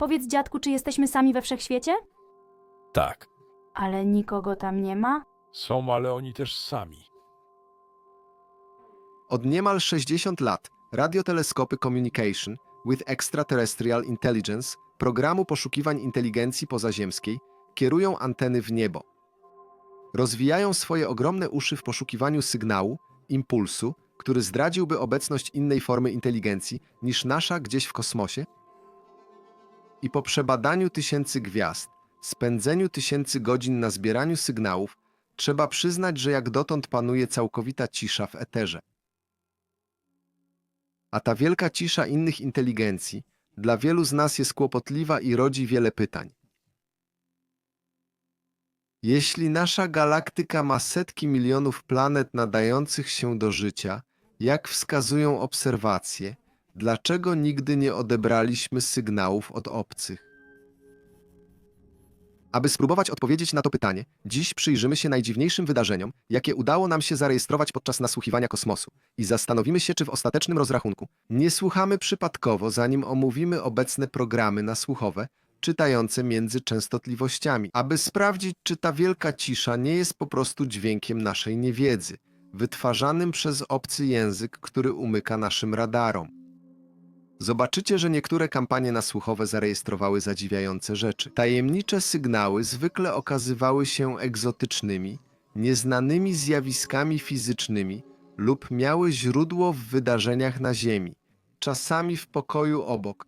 Powiedz dziadku, czy jesteśmy sami we wszechświecie? Tak, Ale nikogo tam nie ma? są, ale oni też sami. Od niemal 60 lat radioteleskopy Communication with Extraterrestrial Intelligence programu poszukiwań inteligencji pozaziemskiej kierują anteny w niebo. Rozwijają swoje ogromne uszy w poszukiwaniu sygnału, impulsu, który zdradziłby obecność innej formy inteligencji niż nasza gdzieś w kosmosie? I po przebadaniu tysięcy gwiazd, spędzeniu tysięcy godzin na zbieraniu sygnałów, trzeba przyznać, że jak dotąd panuje całkowita cisza w eterze. A ta wielka cisza innych inteligencji dla wielu z nas jest kłopotliwa i rodzi wiele pytań. Jeśli nasza galaktyka ma setki milionów planet nadających się do życia, jak wskazują obserwacje, dlaczego nigdy nie odebraliśmy sygnałów od obcych? Aby spróbować odpowiedzieć na to pytanie, dziś przyjrzymy się najdziwniejszym wydarzeniom, jakie udało nam się zarejestrować podczas nasłuchiwania kosmosu i zastanowimy się, czy w ostatecznym rozrachunku nie słuchamy przypadkowo, zanim omówimy obecne programy nasłuchowe, czytające między częstotliwościami, aby sprawdzić, czy ta wielka cisza nie jest po prostu dźwiękiem naszej niewiedzy, wytwarzanym przez obcy język, który umyka naszym radarom. Zobaczycie, że niektóre kampanie nasłuchowe zarejestrowały zadziwiające rzeczy. Tajemnicze sygnały zwykle okazywały się egzotycznymi, nieznanymi zjawiskami fizycznymi lub miały źródło w wydarzeniach na Ziemi, czasami w pokoju obok.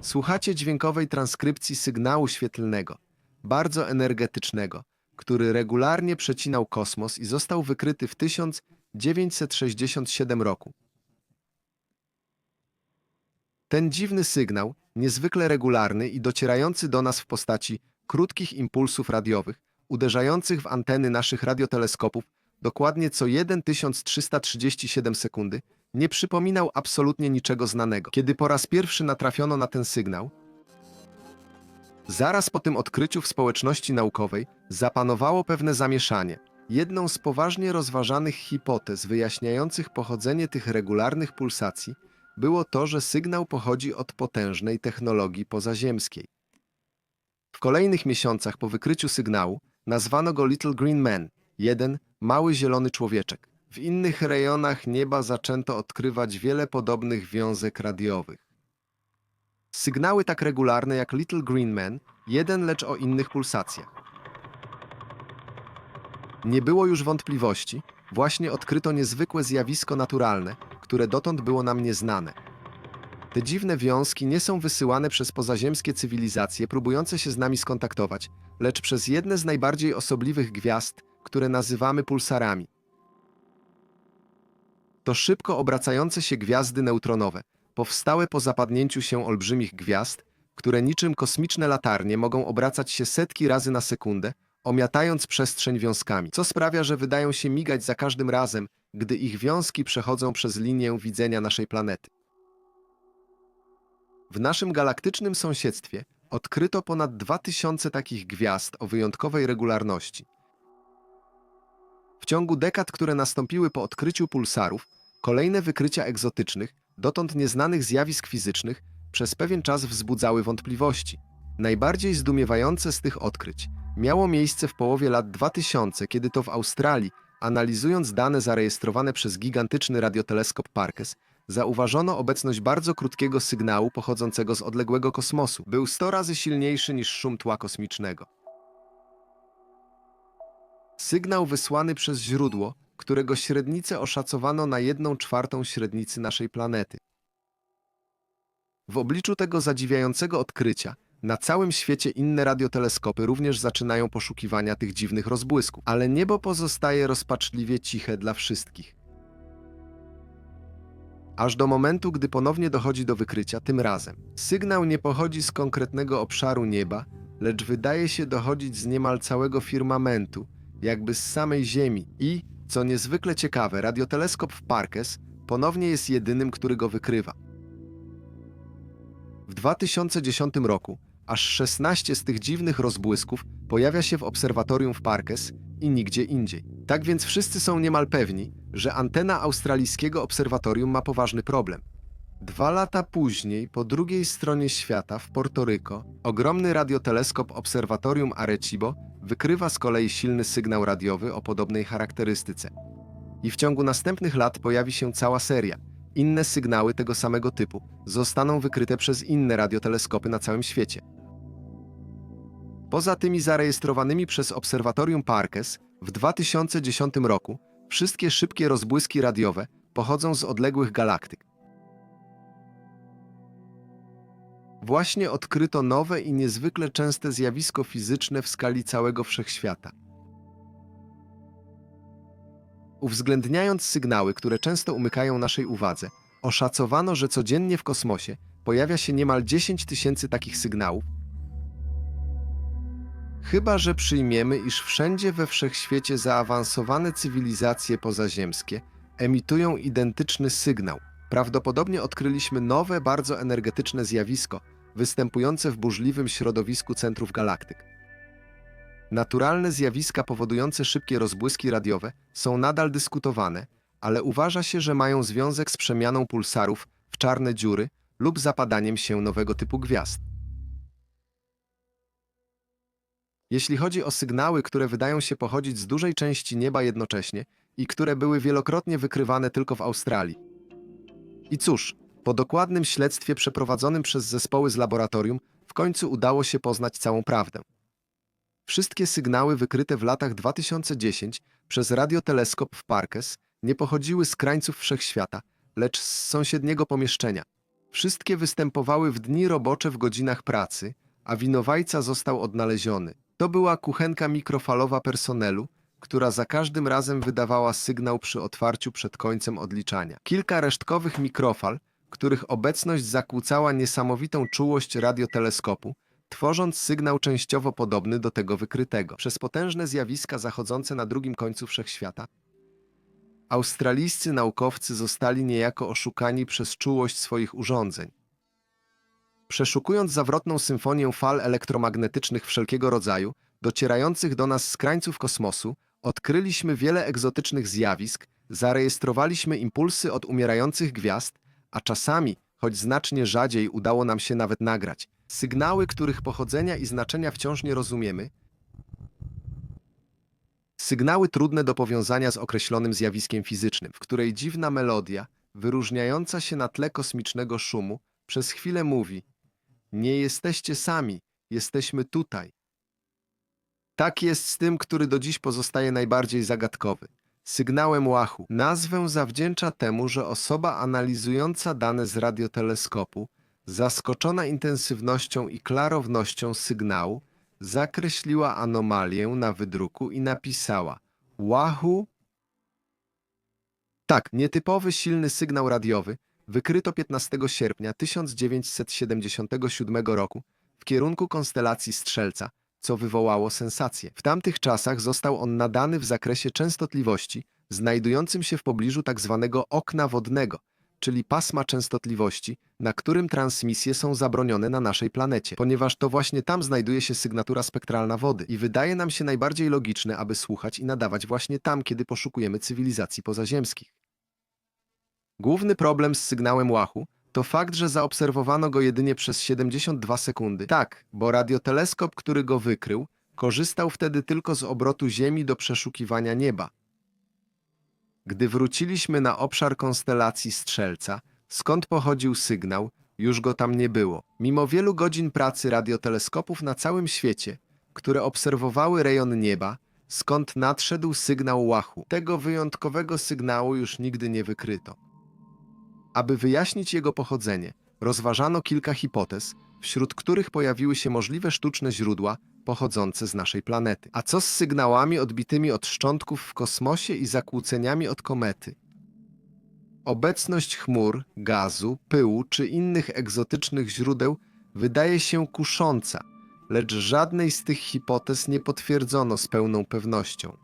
Słuchacie dźwiękowej transkrypcji sygnału świetlnego, bardzo energetycznego, który regularnie przecinał kosmos i został wykryty w 1967 roku. Ten dziwny sygnał, niezwykle regularny i docierający do nas w postaci krótkich impulsów radiowych, uderzających w anteny naszych radioteleskopów dokładnie co 1337 sekundy, nie przypominał absolutnie niczego znanego. Kiedy po raz pierwszy natrafiono na ten sygnał, zaraz po tym odkryciu w społeczności naukowej zapanowało pewne zamieszanie. Jedną z poważnie rozważanych hipotez wyjaśniających pochodzenie tych regularnych pulsacji było to, że sygnał pochodzi od potężnej technologii pozaziemskiej. W kolejnych miesiącach po wykryciu sygnału nazwano go Little Green Man, jeden mały zielony człowieczek. W innych rejonach nieba zaczęto odkrywać wiele podobnych wiązek radiowych. Sygnały tak regularne jak Little Green Man, jeden lecz o innych pulsacjach. Nie było już wątpliwości, właśnie odkryto niezwykłe zjawisko naturalne, które dotąd było nam nieznane. Te dziwne wiązki nie są wysyłane przez pozaziemskie cywilizacje próbujące się z nami skontaktować, lecz przez jedne z najbardziej osobliwych gwiazd, które nazywamy pulsarami. To szybko obracające się gwiazdy neutronowe, powstałe po zapadnięciu się olbrzymich gwiazd, które niczym kosmiczne latarnie mogą obracać się setki razy na sekundę, omiatając przestrzeń wiązkami, co sprawia, że wydają się migać za każdym razem, gdy ich wiązki przechodzą przez linię widzenia naszej planety. W naszym galaktycznym sąsiedztwie odkryto ponad 2000 takich gwiazd o wyjątkowej regularności. W ciągu dekad, które nastąpiły po odkryciu pulsarów, kolejne wykrycia egzotycznych, dotąd nieznanych zjawisk fizycznych, przez pewien czas wzbudzały wątpliwości. Najbardziej zdumiewające z tych odkryć miało miejsce w połowie lat 2000, kiedy to w Australii, analizując dane zarejestrowane przez gigantyczny radioteleskop Parkes, zauważono obecność bardzo krótkiego sygnału pochodzącego z odległego kosmosu. Był 100 razy silniejszy niż szum tła kosmicznego. Sygnał wysłany przez źródło, którego średnicę oszacowano na jedną czwartą średnicy naszej planety. W obliczu tego zadziwiającego odkrycia, na całym świecie inne radioteleskopy również zaczynają poszukiwania tych dziwnych rozbłysków, ale niebo pozostaje rozpaczliwie ciche dla wszystkich. Aż do momentu, gdy ponownie dochodzi do wykrycia, tym razem. Sygnał nie pochodzi z konkretnego obszaru nieba, lecz wydaje się dochodzić z niemal całego firmamentu, jakby z samej Ziemi i, co niezwykle ciekawe, radioteleskop w Parkes ponownie jest jedynym, który go wykrywa. W 2010 roku aż 16 z tych dziwnych rozbłysków pojawia się w obserwatorium w Parkes i nigdzie indziej. Tak więc wszyscy są niemal pewni, że antena australijskiego obserwatorium ma poważny problem. Dwa lata później, po drugiej stronie świata, w Portoryko, ogromny radioteleskop Obserwatorium Arecibo wykrywa z kolei silny sygnał radiowy o podobnej charakterystyce. I w ciągu następnych lat pojawi się cała seria. Inne sygnały tego samego typu zostaną wykryte przez inne radioteleskopy na całym świecie. Poza tymi zarejestrowanymi przez Obserwatorium Parkes w 2010 roku, wszystkie szybkie rozbłyski radiowe pochodzą z odległych galaktyk. Właśnie odkryto nowe i niezwykle częste zjawisko fizyczne w skali całego wszechświata. Uwzględniając sygnały, które często umykają naszej uwadze, oszacowano, że codziennie w kosmosie pojawia się niemal 10 tysięcy takich sygnałów. Chyba, że przyjmiemy, iż wszędzie we wszechświecie zaawansowane cywilizacje pozaziemskie emitują identyczny sygnał. Prawdopodobnie odkryliśmy nowe, bardzo energetyczne zjawisko, występujące w burzliwym środowisku centrów galaktyk. Naturalne zjawiska powodujące szybkie rozbłyski radiowe są nadal dyskutowane, ale uważa się, że mają związek z przemianą pulsarów w czarne dziury lub zapadaniem się nowego typu gwiazd. Jeśli chodzi o sygnały, które wydają się pochodzić z dużej części nieba jednocześnie i które były wielokrotnie wykrywane tylko w Australii. I cóż, po dokładnym śledztwie przeprowadzonym przez zespoły z laboratorium, w końcu udało się poznać całą prawdę. Wszystkie sygnały wykryte w latach 2010 przez radioteleskop w Parkes nie pochodziły z krańców wszechświata, lecz z sąsiedniego pomieszczenia. Wszystkie występowały w dni robocze w godzinach pracy, a winowajca został odnaleziony. To była kuchenka mikrofalowa personelu, która za każdym razem wydawała sygnał przy otwarciu przed końcem odliczania. Kilka resztkowych mikrofal, których obecność zakłócała niesamowitą czułość radioteleskopu, tworząc sygnał częściowo podobny do tego wykrytego. Przez potężne zjawiska zachodzące na drugim końcu wszechświata, australijscy naukowcy zostali niejako oszukani przez czułość swoich urządzeń. Przeszukując zawrotną symfonię fal elektromagnetycznych wszelkiego rodzaju, docierających do nas z krańców kosmosu, odkryliśmy wiele egzotycznych zjawisk, zarejestrowaliśmy impulsy od umierających gwiazd, a czasami, choć znacznie rzadziej, udało nam się nawet nagrać. Sygnały, których pochodzenia i znaczenia wciąż nie rozumiemy, sygnały trudne do powiązania z określonym zjawiskiem fizycznym, w której dziwna melodia, wyróżniająca się na tle kosmicznego szumu, przez chwilę mówi: Nie jesteście sami, jesteśmy tutaj. Tak jest z tym, który do dziś pozostaje najbardziej zagadkowy. Sygnałem łachu. Nazwę zawdzięcza temu, że osoba analizująca dane z radioteleskopu, zaskoczona intensywnością i klarownością sygnału, zakreśliła anomalię na wydruku i napisała Łahu. Tak, nietypowy silny sygnał radiowy wykryto 15 sierpnia 1977 roku w kierunku konstelacji Strzelca, co wywołało sensację. W tamtych czasach został on nadany w zakresie częstotliwości znajdującym się w pobliżu tzw. okna wodnego, czyli pasma częstotliwości, na którym transmisje są zabronione na naszej planecie, ponieważ to właśnie tam znajduje się sygnatura spektralna wody i wydaje nam się najbardziej logiczne, aby słuchać i nadawać właśnie tam, kiedy poszukujemy cywilizacji pozaziemskich. Główny problem z sygnałem łachu to fakt, że zaobserwowano go jedynie przez 72 sekundy. Tak, bo radioteleskop, który go wykrył, korzystał wtedy tylko z obrotu Ziemi do przeszukiwania nieba. Gdy wróciliśmy na obszar konstelacji Strzelca, skąd pochodził sygnał, już go tam nie było. Mimo wielu godzin pracy radioteleskopów na całym świecie, które obserwowały rejon nieba, skąd nadszedł sygnał łachu, tego wyjątkowego sygnału już nigdy nie wykryto. Aby wyjaśnić jego pochodzenie, rozważano kilka hipotez, wśród których pojawiły się możliwe sztuczne źródła pochodzące z naszej planety. A co z sygnałami odbitymi od szczątków w kosmosie i zakłóceniami od komety? Obecność chmur, gazu, pyłu czy innych egzotycznych źródeł wydaje się kusząca, lecz żadnej z tych hipotez nie potwierdzono z pełną pewnością.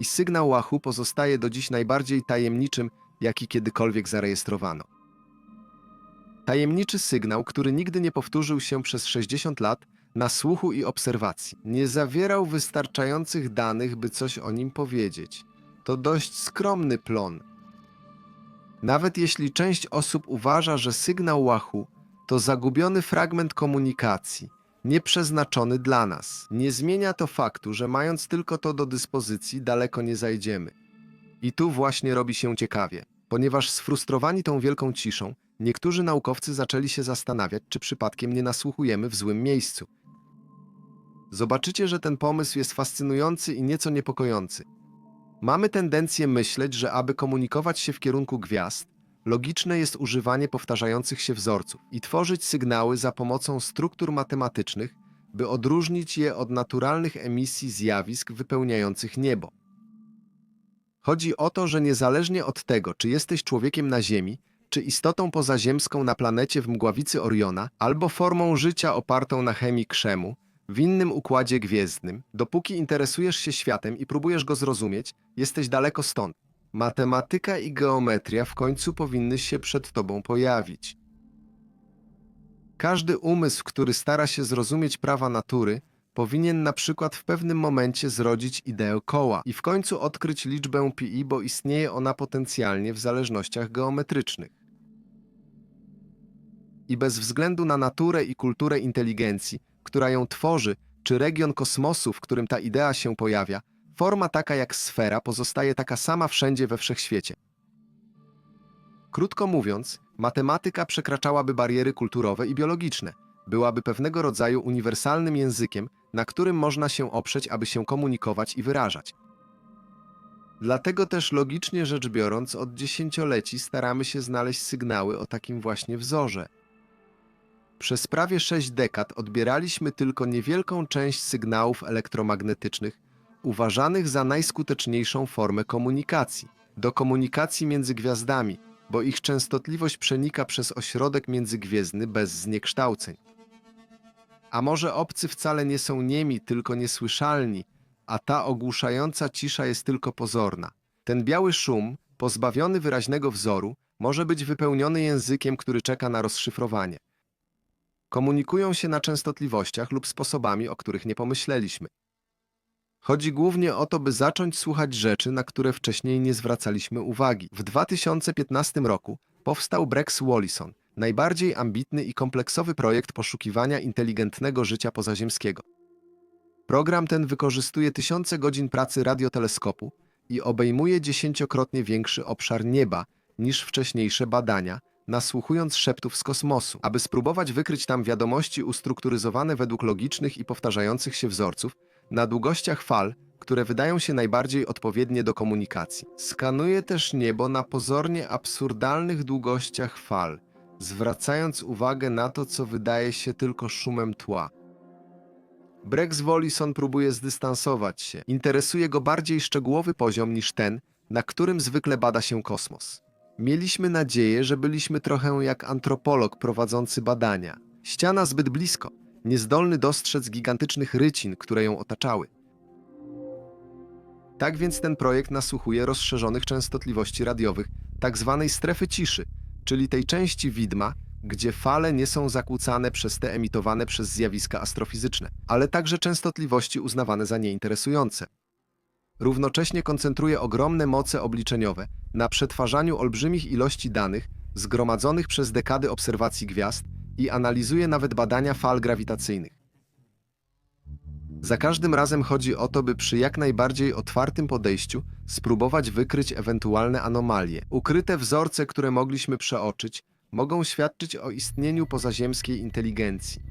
I sygnał łachu pozostaje do dziś najbardziej tajemniczym, jaki kiedykolwiek zarejestrowano. Tajemniczy sygnał, który nigdy nie powtórzył się przez 60 lat na słuchu i obserwacji. Nie zawierał wystarczających danych, by coś o nim powiedzieć. To dość skromny plon, Nawet jeśli część osób uważa, że sygnał Wahoo to zagubiony fragment komunikacji, nieprzeznaczony dla nas, nie zmienia to faktu, że mając tylko to do dyspozycji, daleko nie zajdziemy. I tu właśnie robi się ciekawie, ponieważ sfrustrowani tą wielką ciszą, niektórzy naukowcy zaczęli się zastanawiać, czy przypadkiem nie nasłuchujemy w złym miejscu. Zobaczycie, że ten pomysł jest fascynujący i nieco niepokojący. Mamy tendencję myśleć, że aby komunikować się w kierunku gwiazd, logiczne jest używanie powtarzających się wzorców i tworzyć sygnały za pomocą struktur matematycznych, by odróżnić je od naturalnych emisji zjawisk wypełniających niebo. Chodzi o to, że niezależnie od tego, czy jesteś człowiekiem na Ziemi, czy istotą pozaziemską na planecie w mgławicy Oriona, albo formą życia opartą na chemii krzemu, w innym układzie gwiezdnym, dopóki interesujesz się światem i próbujesz go zrozumieć, jesteś daleko stąd. Matematyka i geometria w końcu powinny się przed tobą pojawić. Każdy umysł, który stara się zrozumieć prawa natury, powinien na przykład w pewnym momencie zrodzić ideę koła i w końcu odkryć liczbę pi, bo istnieje ona potencjalnie w zależnościach geometrycznych. I bez względu na naturę i kulturę inteligencji, która ją tworzy, czy region kosmosu, w którym ta idea się pojawia, forma taka jak sfera pozostaje taka sama wszędzie we wszechświecie. Krótko mówiąc, matematyka przekraczałaby bariery kulturowe i biologiczne, byłaby pewnego rodzaju uniwersalnym językiem, na którym można się oprzeć, aby się komunikować i wyrażać. Dlatego też logicznie rzecz biorąc, od dziesięcioleci staramy się znaleźć sygnały o takim właśnie wzorze. Przez prawie sześć dekad odbieraliśmy tylko niewielką część sygnałów elektromagnetycznych, uważanych za najskuteczniejszą formę komunikacji. Do komunikacji między gwiazdami, bo ich częstotliwość przenika przez ośrodek międzygwiezdny bez zniekształceń. A może obcy wcale nie są niemi, tylko niesłyszalni, a ta ogłuszająca cisza jest tylko pozorna. Ten biały szum, pozbawiony wyraźnego wzoru, może być wypełniony językiem, który czeka na rozszyfrowanie. Komunikują się na częstotliwościach lub sposobami, o których nie pomyśleliśmy. Chodzi głównie o to, by zacząć słuchać rzeczy, na które wcześniej nie zwracaliśmy uwagi. W 2015 roku powstał Brex Wallison, najbardziej ambitny i kompleksowy projekt poszukiwania inteligentnego życia pozaziemskiego. Program ten wykorzystuje tysiące godzin pracy radioteleskopu i obejmuje dziesięciokrotnie większy obszar nieba niż wcześniejsze badania, nasłuchując szeptów z kosmosu, aby spróbować wykryć tam wiadomości ustrukturyzowane według logicznych i powtarzających się wzorców na długościach fal, które wydają się najbardziej odpowiednie do komunikacji. Skanuje też niebo na pozornie absurdalnych długościach fal, zwracając uwagę na to, co wydaje się tylko szumem tła. Brex Wallison próbuje zdystansować się. Interesuje go bardziej szczegółowy poziom niż ten, na którym zwykle bada się kosmos. Mieliśmy nadzieję, że byliśmy trochę jak antropolog prowadzący badania. Ściana zbyt blisko, niezdolny dostrzec gigantycznych rycin, które ją otaczały. Tak więc ten projekt nasłuchuje rozszerzonych częstotliwości radiowych, tak zwanej strefy ciszy, czyli tej części widma, gdzie fale nie są zakłócane przez te emitowane przez zjawiska astrofizyczne, ale także częstotliwości uznawane za nieinteresujące. Równocześnie koncentruje ogromne moce obliczeniowe na przetwarzaniu olbrzymich ilości danych zgromadzonych przez dekady obserwacji gwiazd i analizuje nawet badania fal grawitacyjnych. Za każdym razem chodzi o to, by przy jak najbardziej otwartym podejściu spróbować wykryć ewentualne anomalie. Ukryte wzorce, które mogliśmy przeoczyć, mogą świadczyć o istnieniu pozaziemskiej inteligencji.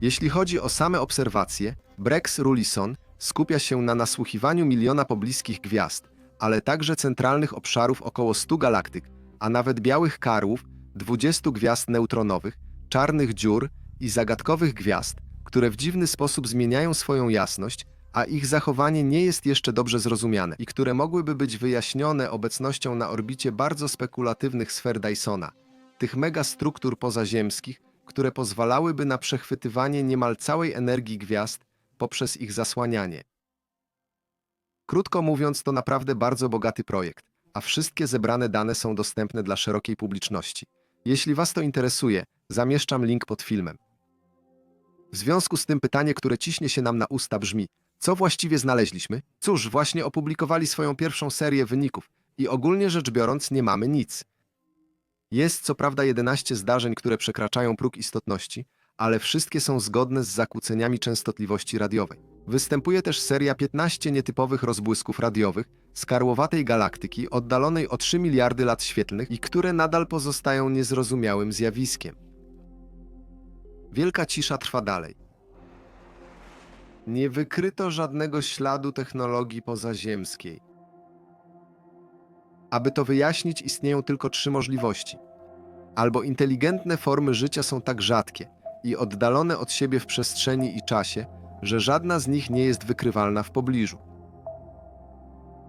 Jeśli chodzi o same obserwacje, Brex Rulison skupia się na nasłuchiwaniu miliona pobliskich gwiazd, ale także centralnych obszarów około 100 galaktyk, a nawet białych karłów, 20 gwiazd neutronowych, czarnych dziur i zagadkowych gwiazd, które w dziwny sposób zmieniają swoją jasność, a ich zachowanie nie jest jeszcze dobrze zrozumiane i które mogłyby być wyjaśnione obecnością na orbicie bardzo spekulatywnych sfer Dysona, tych megastruktur pozaziemskich, które pozwalałyby na przechwytywanie niemal całej energii gwiazd poprzez ich zasłanianie. Krótko mówiąc, to naprawdę bardzo bogaty projekt, a wszystkie zebrane dane są dostępne dla szerokiej publiczności. Jeśli Was to interesuje, zamieszczam link pod filmem. W związku z tym pytanie, które ciśnie się nam na usta brzmi: co właściwie znaleźliśmy? Cóż, właśnie opublikowali swoją pierwszą serię wyników i ogólnie rzecz biorąc nie mamy nic. Jest co prawda 11 zdarzeń, które przekraczają próg istotności, ale wszystkie są zgodne z zakłóceniami częstotliwości radiowej. Występuje też seria 15 nietypowych rozbłysków radiowych z karłowatej galaktyki oddalonej o 3 miliardy lat świetlnych i które nadal pozostają niezrozumiałym zjawiskiem. Wielka cisza trwa dalej. Nie wykryto żadnego śladu technologii pozaziemskiej. Aby to wyjaśnić, istnieją tylko trzy możliwości. Albo inteligentne formy życia są tak rzadkie i oddalone od siebie w przestrzeni i czasie, że żadna z nich nie jest wykrywalna w pobliżu.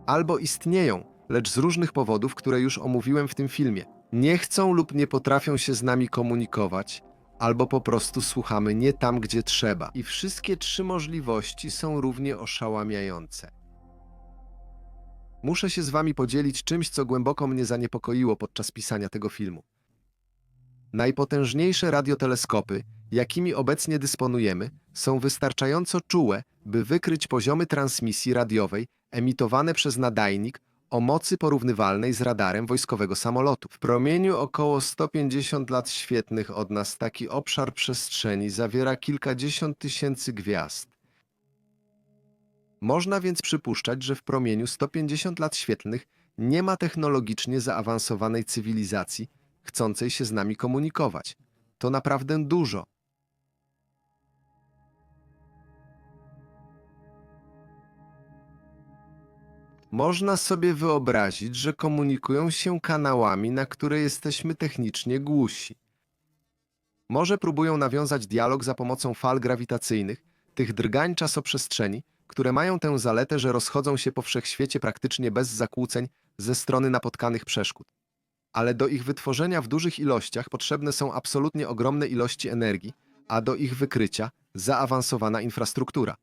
Albo istnieją, lecz z różnych powodów, które już omówiłem w tym filmie. Nie chcą lub nie potrafią się z nami komunikować, albo po prostu słuchamy nie tam, gdzie trzeba. I wszystkie trzy możliwości są równie oszałamiające. Muszę się z wami podzielić czymś, co głęboko mnie zaniepokoiło podczas pisania tego filmu. Najpotężniejsze radioteleskopy, jakimi obecnie dysponujemy, są wystarczająco czułe, by wykryć poziomy transmisji radiowej emitowane przez nadajnik o mocy porównywalnej z radarem wojskowego samolotu. W promieniu około 150 lat świetnych od nas taki obszar przestrzeni zawiera kilkadziesiąt tysięcy gwiazd. Można więc przypuszczać, że w promieniu 150 lat świetlnych nie ma technologicznie zaawansowanej cywilizacji chcącej się z nami komunikować. To naprawdę dużo. Można sobie wyobrazić, że komunikują się kanałami, na które jesteśmy technicznie głusi. Może próbują nawiązać dialog za pomocą fal grawitacyjnych, tych drgań czasoprzestrzeni, które mają tę zaletę, że rozchodzą się po wszechświecie praktycznie bez zakłóceń ze strony napotkanych przeszkód. Ale do ich wytworzenia w dużych ilościach potrzebne są absolutnie ogromne ilości energii, a do ich wykrycia zaawansowana infrastruktura.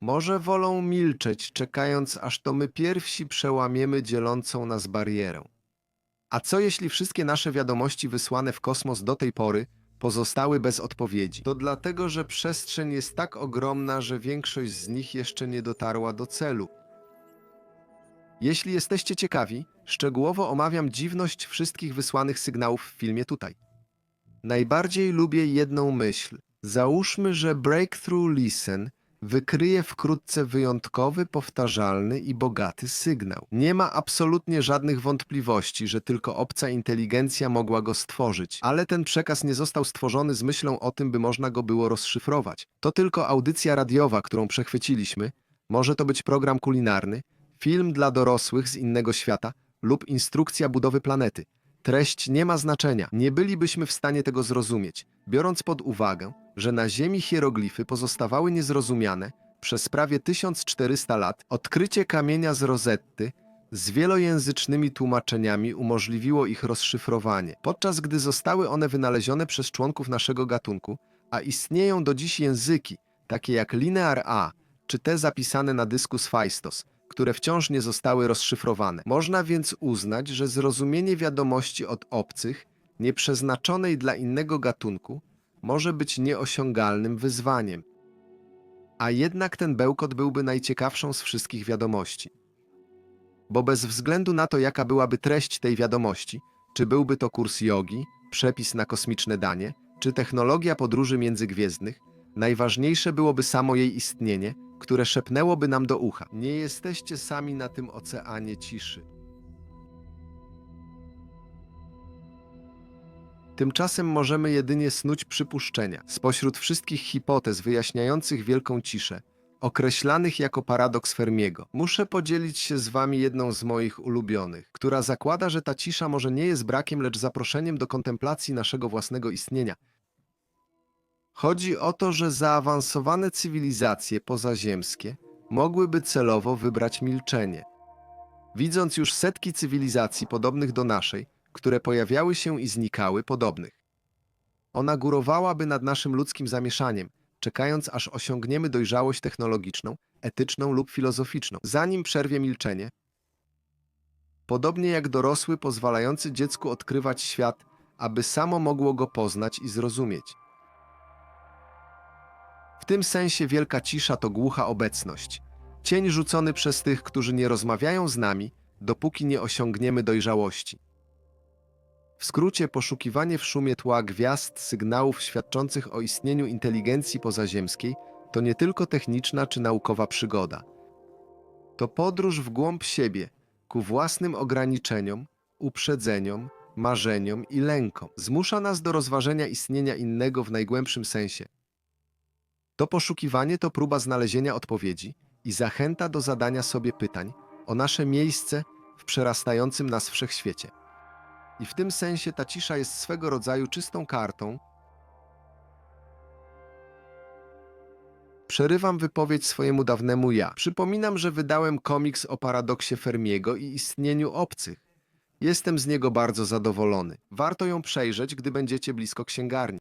Może wolą milczeć, czekając, aż to my pierwsi przełamiemy dzielącą nas barierę. A co jeśli wszystkie nasze wiadomości wysłane w kosmos do tej pory pozostały bez odpowiedzi? To dlatego, że przestrzeń jest tak ogromna, że większość z nich jeszcze nie dotarła do celu. Jeśli jesteście ciekawi, szczegółowo omawiam dziwność wszystkich wysłanych sygnałów w filmie tutaj. Najbardziej lubię jedną myśl. Załóżmy, że Breakthrough Listen wykryje wkrótce wyjątkowy, powtarzalny i bogaty sygnał. Nie ma absolutnie żadnych wątpliwości, że tylko obca inteligencja mogła go stworzyć, ale ten przekaz nie został stworzony z myślą o tym, by można go było rozszyfrować. To tylko audycja radiowa, którą przechwyciliśmy. Może to być program kulinarny, film dla dorosłych z innego świata lub instrukcja budowy planety. Treść nie ma znaczenia, nie bylibyśmy w stanie tego zrozumieć, biorąc pod uwagę, że na Ziemi hieroglify pozostawały niezrozumiane przez prawie 1400 lat. Odkrycie kamienia z Rozetty z wielojęzycznymi tłumaczeniami umożliwiło ich rozszyfrowanie, podczas gdy zostały one wynalezione przez członków naszego gatunku, a istnieją do dziś języki, takie jak Linear A, czy te zapisane na dysku Sfaistos, które wciąż nie zostały rozszyfrowane. Można więc uznać, że zrozumienie wiadomości od obcych, nieprzeznaczonej dla innego gatunku, może być nieosiągalnym wyzwaniem. A jednak ten bełkot byłby najciekawszą z wszystkich wiadomości. Bo bez względu na to, jaka byłaby treść tej wiadomości, czy byłby to kurs jogi, przepis na kosmiczne danie, czy technologia podróży międzygwiezdnych, najważniejsze byłoby samo jej istnienie, które szepnęłoby nam do ucha. Nie jesteście sami na tym oceanie ciszy. Tymczasem możemy jedynie snuć przypuszczenia spośród wszystkich hipotez wyjaśniających wielką ciszę, określanych jako paradoks Fermiego. Muszę podzielić się z wami jedną z moich ulubionych, która zakłada, że ta cisza może nie jest brakiem, lecz zaproszeniem do kontemplacji naszego własnego istnienia. Chodzi o to, że zaawansowane cywilizacje pozaziemskie mogłyby celowo wybrać milczenie. Widząc już setki cywilizacji podobnych do naszej, które pojawiały się i znikały podobnych. Ona górowałaby nad naszym ludzkim zamieszaniem, czekając aż osiągniemy dojrzałość technologiczną, etyczną lub filozoficzną, zanim przerwie milczenie. Podobnie jak dorosły pozwalający dziecku odkrywać świat, aby samo mogło go poznać i zrozumieć. W tym sensie wielka cisza to głucha obecność, cień rzucony przez tych, którzy nie rozmawiają z nami, dopóki nie osiągniemy dojrzałości. W skrócie, poszukiwanie w szumie tła gwiazd sygnałów świadczących o istnieniu inteligencji pozaziemskiej to nie tylko techniczna czy naukowa przygoda. To podróż w głąb siebie, ku własnym ograniczeniom, uprzedzeniom, marzeniom i lękom. Zmusza nas do rozważenia istnienia innego w najgłębszym sensie. To poszukiwanie to próba znalezienia odpowiedzi i zachęta do zadania sobie pytań o nasze miejsce w przerastającym nas wszechświecie. I w tym sensie ta cisza jest swego rodzaju czystą kartą. Przerywam wypowiedź swojemu dawnemu ja. Przypominam, że wydałem komiks o paradoksie Fermiego i istnieniu obcych. Jestem z niego bardzo zadowolony. Warto ją przejrzeć, gdy będziecie blisko księgarni.